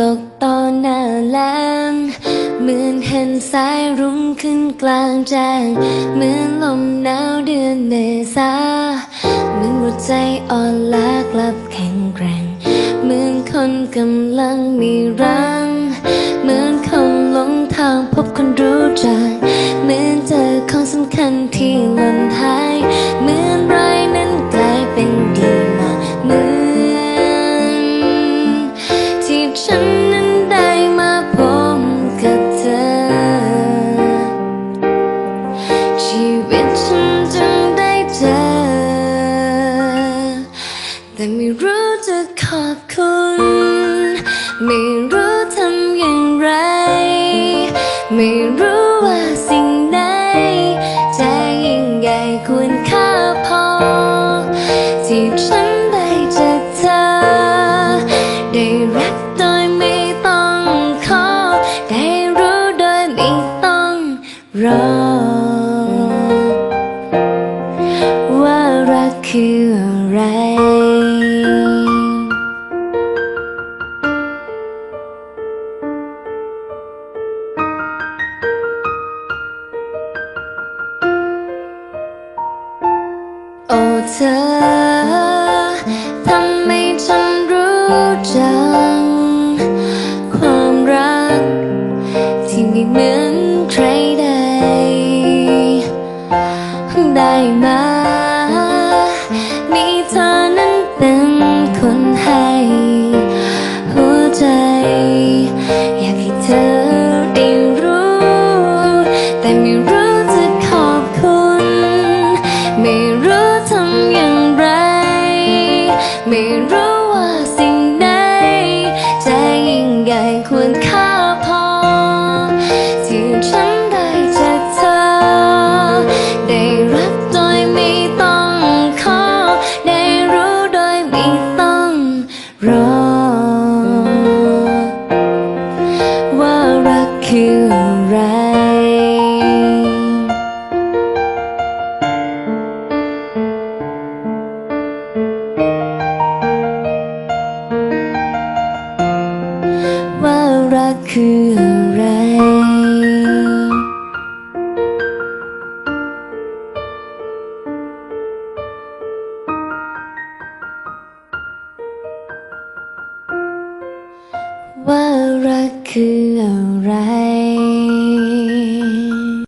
ตกตอนหน้าแลงเหมือนเห็นสายรุ้งขึ้นกลางแจ้งเหมือนลมหนาวเดือนเมษาเหมือนหัวใจอ่อนล้ากลับแข็งแกร่ง เหมือนคนกำลังมีรัง เหมือนคน ไม่รู้ทำอย่างไร ไม่รู้ว่าสิ่งไหนจะยิ่งใหญ่ควรค่าพอ ที่ฉันได้จากเธอ ได้รักโดยไม่ต้องขอ ได้รู้โดยไม่ต้องรอ ว่ารักคือ เธอ ทำให้ฉันรู้จัก ควรค่าพอ ที่ฉันได้จากเธอ ได้รักโดยไม่ต้องขอ ได้รู้โดยไม่ต้องรอ คืออะไร ว่ารักคืออะไร